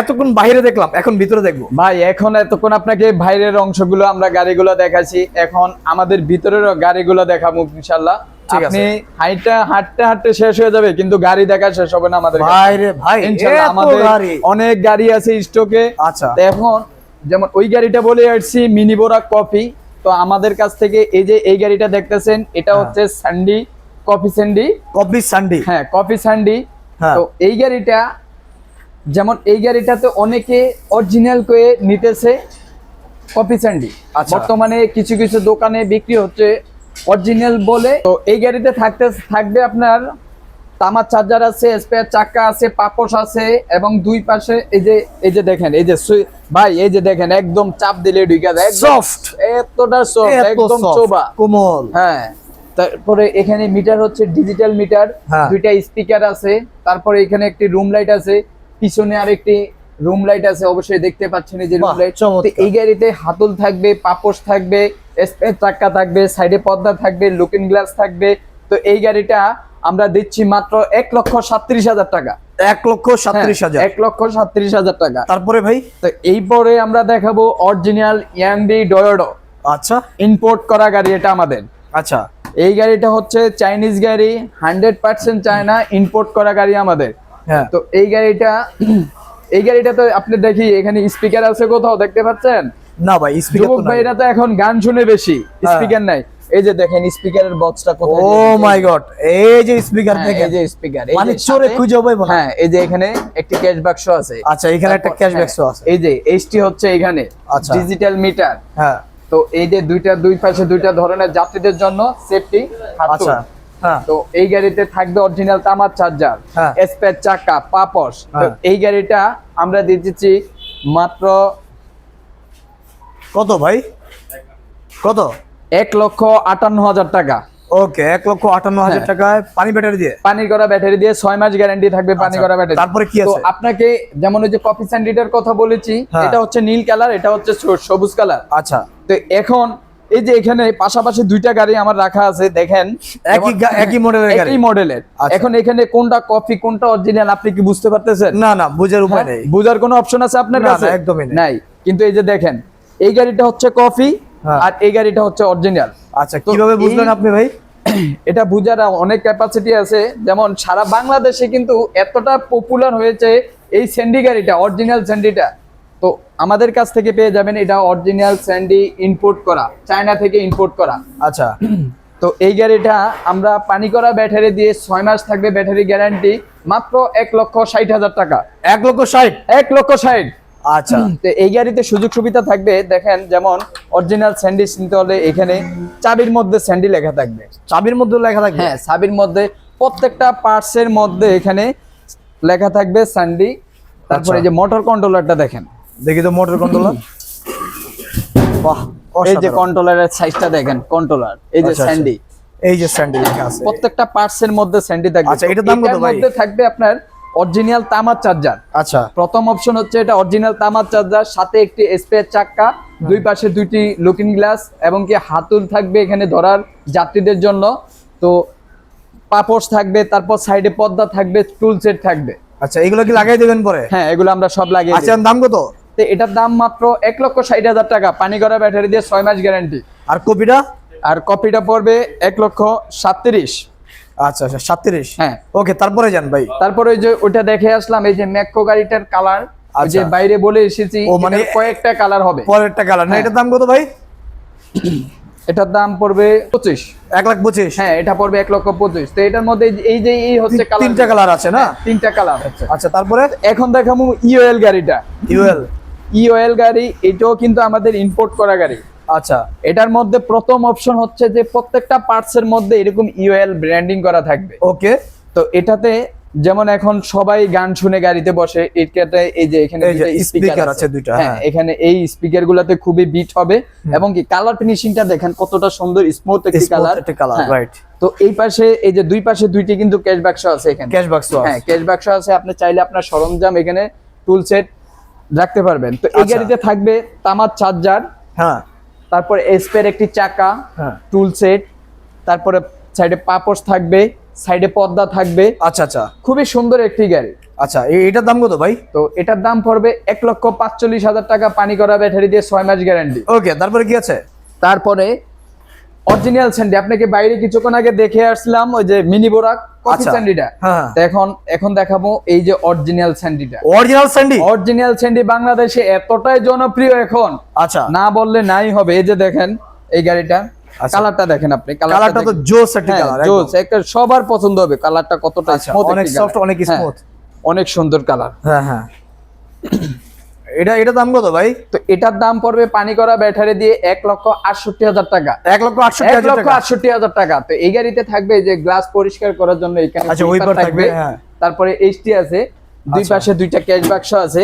এতক্ষণ বাইরে দেখলাম এখন ভিতরে দেখব। ভাই এখন এতক্ষণ আপনাকে বাইরের অংশগুলো আমরা গাড়িগুলো দেখাচ্ছি। এখন আমাদের ভিতরের গাড়িগুলো দেখাবো ইনশাল্লাহ আপনি হাইটা হাঁটতে হাঁটতে শেষ হয়ে যাবে কিন্তু গাড়ি দেখা শেষ হবে না আমাদের ভাই আমাদের অনেক গাড়ি আছে স্টকে। আচ্ছা। এখন যেমন ওই গাড়িটা বলে আসছি কফি। তো আমাদের কাছ থেকে এই যে এই গাড়িটা দেখতেছেন এটা হ্যাঁ। হচ্ছে Sandy copy Sandy. Copy Sandy হ্যাঁ কফি স্যান্ডি। হ্যাঁ। তো এই গাড়িটা যেমন এই গাড়িটাতে অনেকে অরিজিনাল করে নিতেছে কফি স্যান্ডি আচ্ছা। বর্তমানে কিছু কিছু দোকানে বিক্রি হচ্ছে অরিজিনাল বলে। তো এই গাড়িতে থাকতে থাকবে আপনার তামার চার্জার আছে স্পেয়ার চাকা আছে পাপোশ আছে এবং দুই পাশে এই যে এই যে দেখেন এই যে ভাই এই যে দেখেন একদম চাপ দিলে ঢুকে যায় একদম সফট এতটা সফট একদম চোবা। কোমল। হ্যাঁ তারপরে এখানে মিটার হচ্ছে ডিজিটাল মিটার হ্যাঁ। দুইটা স্পিকার আছে তারপরে এখানে একটি রুম লাইট আছে পিছনে আরেকটি রুম লাইট আছে অবশ্যই দেখতে পাচ্ছেন এই যে রুম লাইট। এই গাড়িতে হাতল থাকবে পাপোশ থাকবে স্পেস চাক্কা থাকবে সাইডে পর্দা থাকবে লুকিং গ্লাস থাকবে। তো এই গাড়িটা আমরা দিচ্ছি মাত্র এক লক্ষ সাত্রিশ হাজার টাকা। এক লক্ষ সাতত্রিশ হ্যাঁ, হাজার। এক লক্ষ সাত্রিশ হাজার টাকা। তারপরে ভাই? তো এই পরে আমরা দেখাবো অরিজিনাল ইয়ান্ডি ডয়োডো আচ্ছা। ইম্পোর্ট করা গাড়ি এটা আমাদের। আচ্ছা। এই গাড়িটা হচ্ছে চাইনিজ গাড়ি হান্ড্রেড পার্সেন্ট চায়না ইম্পোর্ট করা গাড়ি আমাদের। তো এই গাড়িটা এই গাড়িটা তো আপনি দেখি এখানে স্পিকার আছে কোথাও দেখতে পাচ্ছেন? না ভাই স্পিকার যুবক ভাইরা তো এখন গান শুনে বেশি হ্যাঁ। স্পিকার নাই। এই যে দেখেন স্পিকারের বক্সটা কোথায় ও মাই গড এই যে স্পিকার হ্যাঁ, থেকে এই যে স্পিকার মানে চোরে খুঁজে পাইবো না। হ্যাঁ এই যে এখানে একটি ক্যাশ বাক্স আছে। আচ্ছা এখানে একটা ক্যাশ হ্যাঁ, ব্যাক্সও আছে। এই যে এইচটি হচ্ছে এখানে আচ্ছা। ডিজিটাল মিটার হ্যাঁ। তো এই যে দুইটা দুই পাশে দুইটা ধরনের যাত্রীদের জন্য সেফটি আচ্ছা। হ্যাঁ তো এই গাড়িতে থাকবে অরিজিনাল তামার চার্জার হ্যাঁ। চাকা পাপস হ্যাঁ। এই গাড়িটা আমরা দিচ্ছি মাত্র কত ভাই কত এক লক্ষ আটান্ন হাজার টাকা ওকে এক লক্ষ আটান্ন হাজার হ্যাঁ। টাকায় পানি ব্যাটারি দিয়ে পানি করা ব্যাটারি দিয়ে ছয় মাস গ্যারান্টি থাকবে পানি আচ্ছা, করা ব্যাটারি তারপরে কি আছে? আপনাকে যেমন ওই যে কফি স্যান্ডিটার কথা বলেছি হ্যাঁ। এটা হচ্ছে নীল কালার এটা হচ্ছে সবুজ কালার আচ্ছা তো এখন এই যে এখানে পাশাপাশি দুইটা গাড়ি আমার রাখা আছে দেখেন। একই একই মডেলের গাড়ি? একই মডেলের আচ্ছা। এখন এখানে কোনটা কফি কোনটা অরিজিনাল আপনি কি বুঝতে পারতেছেন? না না বুঝার উপায় হ্যাঁ, নেই। বুঝার কোনো অপশন আছে আপনার কাছে? একদমই নেই। নাই। কিন্তু এই যে দেখেন এই গাড়িটা হচ্ছে কফি হ্যাঁ। আর এই গাড়িটা হচ্ছে অরিজিনাল আচ্ছা কীভাবে বুঝলেন আপনি ভাই? এটা বুঝার অনেক ক্যাপাসিটি আছে। যেমন সারা বাংলাদেশে কিন্তু এতটা পপুলার হয়েছে এই স্যান্ডি গাড়িটা অরিজিনাল স্যান্ডিটা তো আমাদের কাছ থেকে পেয়ে যাবেন এটা অরিজিনাল স্যান্ডি ইম্পোর্ট করা চায়না থেকে ইম্পোর্ট করা। আচ্ছা। তো এই গাড়িটা আমরা পানি করা ব্যাটারি দিয়ে ছয় মাস থাকবে ব্যাটারি গ্যারান্টি মাত্র এক লক্ষ ষাট হাজার টাকা। এক লক্ষ ষাট? এক লক্ষ ষাট। আচ্ছা। তো এই গাড়িতে সুযোগ সুবিধা থাকবে দেখেন যেমন অরিজিনাল স্যান্ডি কিনতে হলে এখানে চাবির মধ্যে স্যান্ডি লেখা থাকবে। চাবির মধ্যে লেখা থাকবে? হ্যাঁ চাবির মধ্যে প্রত্যেকটা পার্টসের মধ্যে এখানে লেখা থাকবে স্যান্ডি তারপরে আচ্ছা। এই যে মোটর কন্ট্রোলারটা দেখেন। দেখি তো মোটর কন্ট্রোলার বাহ এই যে কন্ট্রোলারের সাইজটা দেখেন কন্ট্রোলার এই যে আচ্ছা, আচ্ছা। স্যান্ডি এই যে স্যান্ডেল লেখা আছে। প্রত্যেকটা পার্টসের মধ্যে স্যান্ডি থাকবে। আচ্ছা, এটার দাম কত ভাই? মধ্যে থাকবে আপনার অরিজিনাল তামার চার্জার আচ্ছা। প্রথম অপশন হচ্ছে এটা অরিজিনাল তামার চার্জার সাথে একটি স্পেয়ার চাক্কা দুই পাশে দুইটি লুকিং গ্লাস এবং কি হাতুল থাকবে এখানে ধরার যাত্রীদের জন্য। তো পাপোশ থাকবে তারপর সাইডে পর্দা থাকবে টুল সেট থাকবে। আচ্ছা এগুলো কি লাগাই দেবেন পরে? হ্যাঁ এগুলো আমরা সব লাগিয়ে আচ্ছা। এর দাম কত? তো এটার দাম মাত্র এক লক্ষ ষাট হাজার টাকা। পানি করা ব্যাটারি দিয়ে ছয় মাস গ্যারান্টি। আর কপিটা? আর কপিটা পড়বে এক লক্ষ সাতত্রিশ। আচ্ছা আচ্ছা সাতত্রিশ? হ্যাঁ। ওকে তারপরে যান ভাই। তারপরে ওই যে ওটা দেখে আসলাম এই যে ম্যাকো গাড়িটার কালার। যে আচ্ছা। বাইরে বলে এসেছি ও, মানে কয়েকটা কালার হবে। পরেরটা কালার। না হ্যাঁ। এটার দাম কত ভাই? এটার দাম পড়বে পঁচিশ। এক লাখ পঁচিশ? হ্যাঁ এটা পড়বে এক লক্ষ পঁচিশ। তো এটার মধ্যে এই যে এই হচ্ছে তিনটা কালার আছে না? তিনটা কালার। আচ্ছা তারপরে? এখন দেখাবো ইউএল গাড়িটা। ইউএল। ইওএল গাড়ি এটাও কিন্তু আমাদের ইম্পোর্ট করা গাড়ি। আচ্ছা। এটার মধ্যে প্রথম অপশন হচ্ছে যে প্রত্যেকটা পার্টস এর মধ্যে এরকম ইওএল ব্র্যান্ডিং করা থাকবে। ওকে। তো এটাতে যেমন এখন সবাই গান শুনে গাড়িতে বসে এটাতে এই যে এখানে speaker আছে। দুইটা, হ্যাঁ হ্যাঁ। এখানে এই স্পিকার গুলাতে খুবই বিট হবে এবং কি কালার ফিনিশিংটা দেখেন কতটা সুন্দর স্মুথ একটি কালার colour, right. তো এই পাশে এই যে দুই পাশে দুইটি কিন্তু ক্যাশ বাক্স আছে এখানে। ক্যাশ বাক্স হ্যাঁ ক্যাশ বাক্স আছে। আপনি চাইলে আপনার সরঞ্জাম এখানে টুল সেট রাখতে পারবেন। তো এই আচ্ছা। গাড়িতে থাকবে তামার চার্জার হ্যাঁ। তারপর এসপের একটি চাকা হ্যাঁ। টুল সেট তারপরে সাইডে পাপোশ থাকবে সাইডে পর্দা থাকবে। আচ্ছা আচ্ছা। খুবই সুন্দর একটি গাড়ি। আচ্ছা এটার দাম কত ভাই? তো এটার দাম পড়বে এক লক্ষ পাঁচচল্লিশ হাজার টাকা পানি করা ব্যাটারি দিয়ে ছয় মাস গ্যারান্টি। ওকে তারপরে কি আছে? তারপরে অরিজিনাল স্যান্ডি আপনাকে বাইরে কিছুক্ষণ আগে দেখে আসলাম ওই যে মিনি বোরাক কফি। স্যান্ডিটা হ্যাঁ। তো এখন এখন দেখাবো এই যে অরিজিনাল স্যান্ডিটা অরিজিনাল স্যান্ডি অরিজিনাল স্যান্ডি বাংলাদেশে এতটাই জনপ্রিয় এখন আচ্ছা না বললে নাই হবে এই যে দেখেন এই গাড়িটা আচ্ছা। কালারটা দেখেন আপনি কালারটা তো জোস একটা হ্যাঁ, কালার জোস একটা সবার পছন্দ হবে কালারটা কতটা আচ্ছা, অনেক colour। অনেক হ্যাঁ, smooth। অনেক সুন্দর কালার হ্যাঁ হ্যাঁ এটা এটা দাম কত ভাই? তো এটার দাম পড়বে পানি করা ব্যাটারি দিয়ে এক লক্ষ আটষট্টি হাজার টাকা। এক লক্ষ আটষট্টি লক্ষ আটষট্টি হাজার টাকা। তো এই গাড়িতে থাকবে যে গ্লাস পরিষ্কার করার জন্য এখানে আচ্ছা, ওই থাকবে, হ্যাঁ। তারপরে এইচটি আছে দুই আচ্ছা। পাশে দুইটা ক্যাশ বাক্স আছে।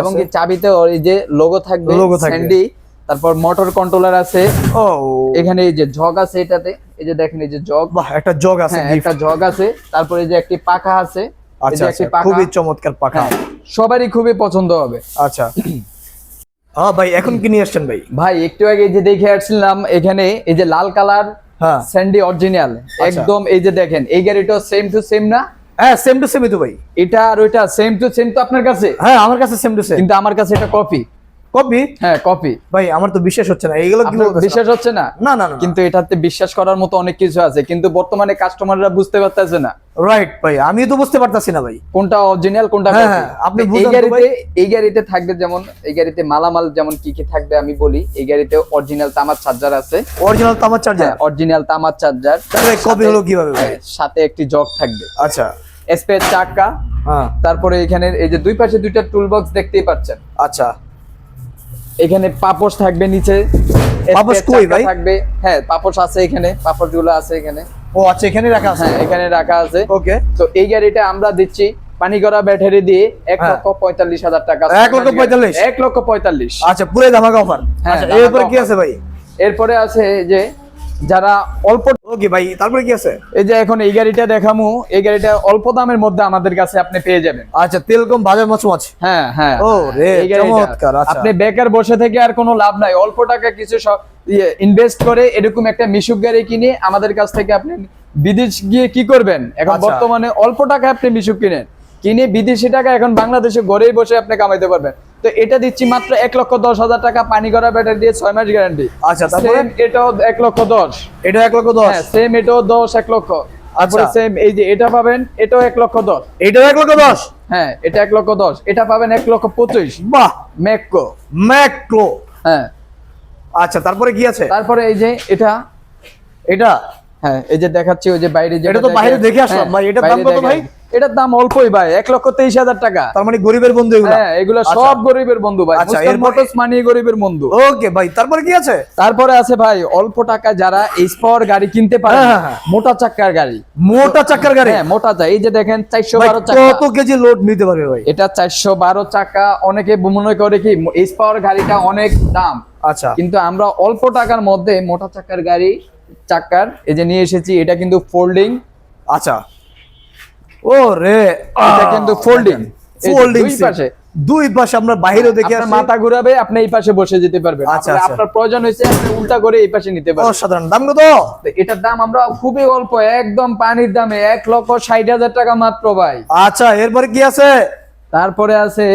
এবং চাবিতে ওর এই যে লোগো থাকবে Logo থাকবে। স্যান্ডি তারপর মোটর কন্ট্রোলার আছে। ও। এখানে এই যে জগ আছে এটাতে। এই যে দেখেন এই যে জগ একটা জগ আছে হ্যাঁ একটা জগ আছে। তারপরে এই যে একটি পাখা আছে। আচ্ছা খুবই চমৎকার পাখা। হ্যাঁ, সবারই খুবই পছন্দ হবে। আচ্ছা। হ্যাঁ ভাই এখন কি নিয়ে আসছেন ভাই? ভাই একটু আগে যে দেখে আসছিলাম এখানে এই যে লাল কালার হ্যাঁ। Sandy original. একদম এই যে দেখেন এই গাড়িটা সেম টু সেম না? হ্যাঁ সেম টু সেমই তো ভাই। এটা আর ওইটা সেম টু সেম তো আপনার কাছে? হ্যাঁ আমার কাছে সেম টু সেম কিন্তু আমার কাছে এটা কপি কপি হ্যাঁ কপি ভাই আমার তো বিশ্বাস হচ্ছে না এইগুলো কি বিশ্বাস হচ্ছে না? না না কিন্তু এটাতে বিশ্বাস করার মতো অনেক কিছু আছে কিন্তু বর্তমানে কাস্টমাররা বুঝতে পারতেছে না। রাইট ভাই আমি তো বুঝতে পারতাছি না ভাই। কোনটা অরিজিনাল কোনটা হ্যাঁ, হ্যাঁ, আপনি এই গাড়িতে এই গাড়িতে থাকবে যেমন এই গাড়িতে মালামাল যেমন কি কি থাকবে আমি বলি এই গাড়িতে অরিজিনাল তামার চার্জার আছে। অরিজিনাল তামার চার্জার হ্যাঁ অরিজিনাল তামার চার্জার কপি হলো কীভাবে ভাই? সাথে একটি জগ থাকবে। আচ্ছা। স্পেস চাকা। তারপরে এখানে এই যে দুই পাশে দুইটা টুল বক্স দেখতেই পাচ্ছেন। আচ্ছা। এখানে পাপোশ থাকবে নিচে। পাপোশ কই ভাই? থাকবে। হ্যাঁ পাপোশ আছে এখানে পাপোশগুলো আছে এখানে। ও আচ্ছা এখানে রাখা আছে? হ্যাঁ এখানে রাখা আছে। ওকে। তো এই গাড়িটা আমরা দিচ্ছি পানি করা ব্যাটারি দিয়ে এক হ্যাঁ। লক্ষ পঁয়তাল্লিশ হাজার টাকা। এক লক্ষ পঁয়তাল্লিশ? এক লক্ষ পঁয়তাল্লিশ। আচ্ছা পুরো ধামাকা অফার হ্যাঁ, আচ্ছা এরপরে কি আছে ভাই? এরপরে আছে যে যারা অল্প ওকে ভাই? তারপরে কি আছে? এই যে এখন এই গাড়িটা দেখামু এই গাড়িটা অল্প দামের মধ্যে আমাদের কাছে আপনি পেয়ে যাবেন। আচ্ছা তেল কম ভাজা মাছ মাছ হ্যাঁ হ্যাঁ। ও রে চমৎকার আচ্ছা। আপনি বেকার বসে থেকে আর কোনো লাভ নাই। অল্প টাকা কিছু ইনভেস্ট করে এরকম একটা মিশুক গাড়ি কিনে আমাদের কাছ থেকে আপনি বিদেশ গিয়ে কি করবেন? এখন আচ্ছা। বর্তমানে অল্প টাকা আপনি মিশুক কিনেন। কিনে বিদেশি টাকা এখন বাংলাদেশে ঘরেই বসে আপনি কামাইতে পারবেন। তো এটা দিচ্ছি মাত্র এক লক্ষ দশ হাজার টাকা পানি করা ব্যাটারি দিয়ে ছয় মাস গ্যারান্টি। আচ্ছা তারপরে? এটাও এক লক্ষ দশ। এটা এক লক্ষ দশ? হ্যাঁ সেম এটাও দশ এক লক্ষ। তারপরে আচ্ছা। সেম এই যে এটা পাবেন এটাও এক লক্ষ দশ। এটাও এক লক্ষ দশ? হ্যাঁ এটা এক লক্ষ দশ। এটা পাবেন এক লক্ষ পঁচিশ। বাহ! ম্যাককো। ম্যাক্রো হ্যাঁ। আচ্ছা তারপরে কি আছে? তারপরে এই যে এটা এটা হ্যাঁ এই যে দেখাচ্ছি ওই যে বাইরে যেটা এটা তো বাইরে দেখে আসলাম হ্যাঁ, ভাই, এটার দাম কত ভাই? এটার দাম অল্পই ভাই এক লক্ষ তেইশ হাজার টাকা। তার মানে গরিবের বন্ধু এগুলো? হ্যাঁ এগুলো আচ্ছা। সব গরিবের বন্ধু ভাই। আচ্ছা, মোটরস মানিয়ে গরিবের বন্ধু। ওকে ভাই তারপরে কি আছে? তারপরে আছে ভাই অল্প টাকা যারা স্পর গাড়ি কিনতে পারে হ্যাঁ, হ্যাঁ, হ্যাঁ। মোটা চাকার গাড়ি। মোটা চাকার গাড়ি? হ্যাঁ মোটা চা এই যে দেখেন চারশো বারো চাকা কত কেজি লোড নিতে পারবে ভাই? এটা চারশো বারো চাকা অনেকে মনে করে কি স্পাওয়ার গাড়িটা অনেক দাম। আচ্ছা। কিন্তু আমরা অল্প টাকার মধ্যে মোটা চাকার গাড়ি চাকার এই যে নিয়ে এসেছি এটা কিন্তু ফোল্ডিং আচ্ছা। ও রে এটা কিন্তু যে ফোল্ডিং দুই পাশে। দুই পাশে আমরা বাইরেও দেখে আপনার মাথা ঘুরাবে আপনি এই পাশে বসে যেতে পারবেন। আচ্ছা, আপনার- আচ্ছা। প্রয়োজন হয়েছে আপনি উল্টা করে এই পাশে নিতে পারবেন। অসাধারণ। দাম কত? তো এটার দাম আমরা খুবই অল্প একদম পানির দামে এক লক্ষ ষাট হাজার টাকা মাত্র ভাই। আচ্ছা এরপরে কি আছে? তারপরে আছে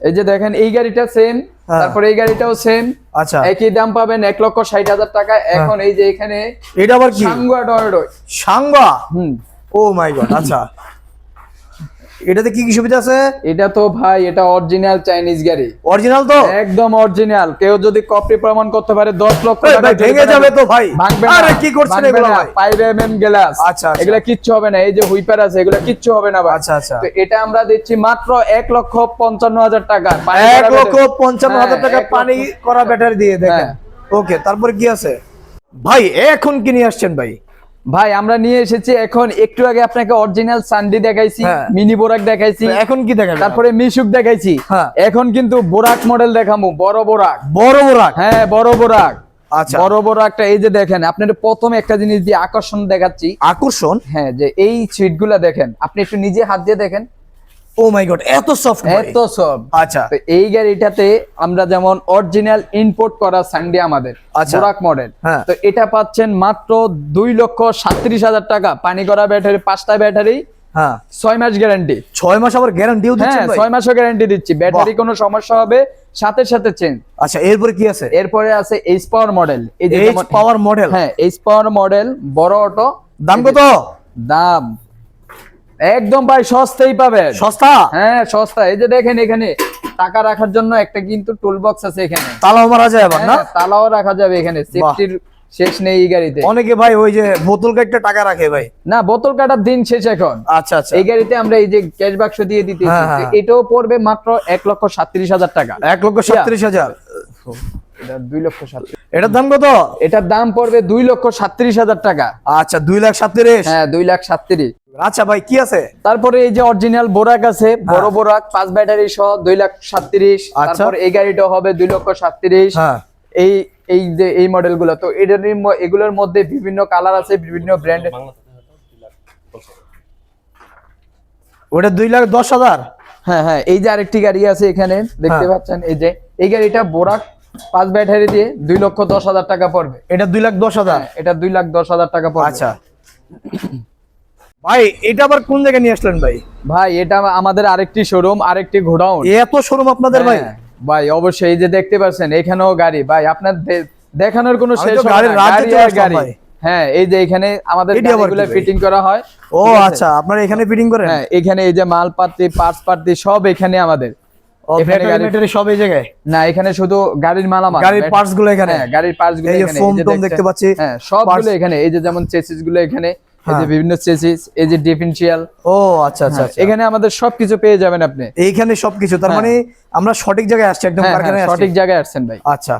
এই যে দেখেন এই গাড়িটা সেম হ্যাঁ। তারপরে এই গাড়িটাও সেম আচ্ছা। একই দাম পাবেন এক লক্ষ ষাট হাজার টাকা। এখন এই যে এখানে এটা আবার কি? সাঙ্গুয়া টয়োটো সাঙ্গা হুম। ও মাই গড আচ্ছা। এটাতে কি কি সুবিধা আছে? এটা তো ভাই এটা অরিজিনাল চাইনিজ গাড়ি। অরিজিনাল তো? একদম অরিজিনাল কেউ যদি কপি প্রমাণ করতে পারে দশ লক্ষ টাকা ভেঙে যাবে তো ভাই। ভাঙবে আরে কি করছেন এগুলো ভাই? ফাইভ এম গ্লাস আচ্ছা। এগুলা কিচ্ছু হবে না। এই যে হুইপার আছে এগুলা কিচ্ছু হবে না ভাই। আচ্ছা, আচ্ছা। তো এটা আমরা দিচ্ছি মাত্র এক লক্ষ পঞ্চান্ন হাজার টাকা। পানি এক লক্ষ ব্যাটারি। পঞ্চান্ন হ্যাঁ, হাজার টাকা পানি করা ব্যাটারি দিয়ে দেখেন। হ্যাঁ। ওকে তারপরে কি আছে? ভাই এখন কি নিয়ে আসছেন ভাই? ভাই আমরা নিয়ে এসেছি এখন একটু আগে আপনাকে অরিজিনাল সান্ডি দেখাইছি হ্যাঁ। মিনি বোরাক দেখাইছি এখন কি দেখাবো তারপরে মিশুক দেখাইছি। হ্যাঁ। এখন কিন্তু বোরাক মডেল দেখামু বড় বোরাক বড় বোরাক হ্যাঁ বড় বোরাক আচ্ছা। বড় বড় একটা এই যে দেখেন আপনার প্রথম একটা জিনিস দিয়ে আকর্ষণ দেখাচ্ছি। আকর্ষণ? হ্যাঁ যে এই সিটগুলা দেখেন আপনি একটু নিজে হাত দিয়ে দেখেন। ও মাই গড এত সফট এত সব আচ্ছা। তো এই গাড়িটাতে আমরা যেমন অরিজিনাল ইম্পোর্ট করা সানডে আমাদের আচ্ছা। বোরাক মডেল হ্যাঁ। তো এটা পাচ্ছেন মাত্র দুই লক্ষ সাতত্রিশ হাজার টাকা। পানি করা ব্যাটারি পাঁচটা ব্যাটারি হ্যাঁ। ছয় মাস গ্যারান্টি ছয় মাস আবার গ্যারান্টিও হ্যাঁ দিচ্ছেন ভাই? ছয় মাসও গ্যারান্টি দিচ্ছি। ব্যাটারি কোনো সমস্যা হবে সাথে সাথে চেঞ্জ আচ্ছা এরপরে কি আছে? এরপরে আছে এইচ পাওয়ার মডেল এই যে এইচ পাওয়ার মডেল হ্যাঁ এইচ পাওয়ার মডেল বড় অটো দাম কত? দাম। একদম ভাই সস্তাই পাবেন। সস্তা? হ্যাঁ সস্তা। এই যে দেখেন এখানে টাকা রাখার জন্য একটা কিন্তু টুল বক্স আছে এখানে। তালাও মারা যায় আবার না? হ্যাঁ, তালাও রাখা যাবে এখানে। সেফটির শেষ নেই এই গাড়িতে। অনেকে ভাই ওই যে বোতল একটা টাকা রাখে ভাই। না বোতল কাটার দিন শেষ এখন। আচ্ছা আচ্ছা। এই গাড়িতে আমরা এই যে ক্যাশ বাক্স দিয়ে দিতেছি হ্যাঁ, হ্যাঁ। এটাও পড়বে মাত্র এক লক্ষ সাতত্রিশ হাজার টাকা। এক লক্ষ সাতত্রিশ হাজার। এটা দুই লক্ষ এটার দাম কত? এটার দাম পড়বে দুই লক্ষ সাতত্রিশ হাজার টাকা। আচ্ছা দুই লাখ সাতত্রিশ হ্যাঁ দুই লাখ সাতত্রিশ আচ্ছা ভাই কি আছে? তারপরে এই যে অরিজিনাল বোরাক আছে বড় বোরাক পাঁচ ব্যাটারি সহ দুই লাখ সাতত্রিশ। হ্যাঁ। আচ্ছা। তারপর এই গাড়িটা হবে দুই লক্ষ সাতত্রিশ। হ্যাঁ। এই এই যে এই মডেলগুলো তো এটার এগুলোর মধ্যে বিভিন্ন কালার আছে বিভিন্ন ব্র্যান্ডের ওটা দুই লাখ দশ হাজার? হ্যাঁ হ্যাঁ এই যে আরেকটি গাড়ি আছে এখানে দেখতে হ্যাঁ। পাচ্ছেন এই যে এই গাড়িটা বোরাক পাঁচ ব্যাটারি দিয়ে দুই লক্ষ দশ হাজার টাকা পড়বে। এটা দুই লাখ দশ হাজার? হ্যাঁ, এটা দুই লাখ দশ হাজার টাকা পড়বে। আচ্ছা। ভাই এটা আবার কোন জায়গায় নিয়ে আসলেন ভাই? ভাই এটা আমাদের আরেকটি শোরুম আরেকটি গোডাউন এত শোরুম আপনাদের ভাই? হ্যাঁ, ভাই অবশ্যই এই যে দেখতে পাচ্ছেন এখানেও গাড়ি। ভাই আপনার দেখানোর কোনো শেষ গাড়ি হ্যাঁ এই যে এখানে আমাদের গাড়িগুলো ফিটিং করা হয়। ও আচ্ছা আপনারা এখানে ফিটিং করেন? হ্যাঁ এখানে এই যে মাল পাতি পার্টস পাতি সব এখানে আমাদের। এখানে ব্যাটারি গাড়ি- ম্যাটারি সব এই জায়গায়? না এখানে শুধু গাড়ির মালামাল। গাড়ির পার্টসগুলো এখানে? হ্যাঁ গাড়ির পার্টসগুলো এখানে। দেখতে পাচ্ছি, হ্যাঁ সবগুলো এখানে। এই যে যেমন চেসিসগুলো এখানে। এই যে হ্যাঁ। বিভিন্ন চেসিস এই যে ডিফেন্সিয়াল ও আচ্ছা আচ্ছা আচ্ছা। এখানে আমাদের সবকিছু পেয়ে যাবেন আপনি। এইখানে সবকিছু তার হ্যাঁ। মানে আমরা সঠিক জায়গায় আসছি একদম হ্যাঁ, হ্যাঁ, সঠিক জায়গায় আসছেন ভাই। আচ্ছা।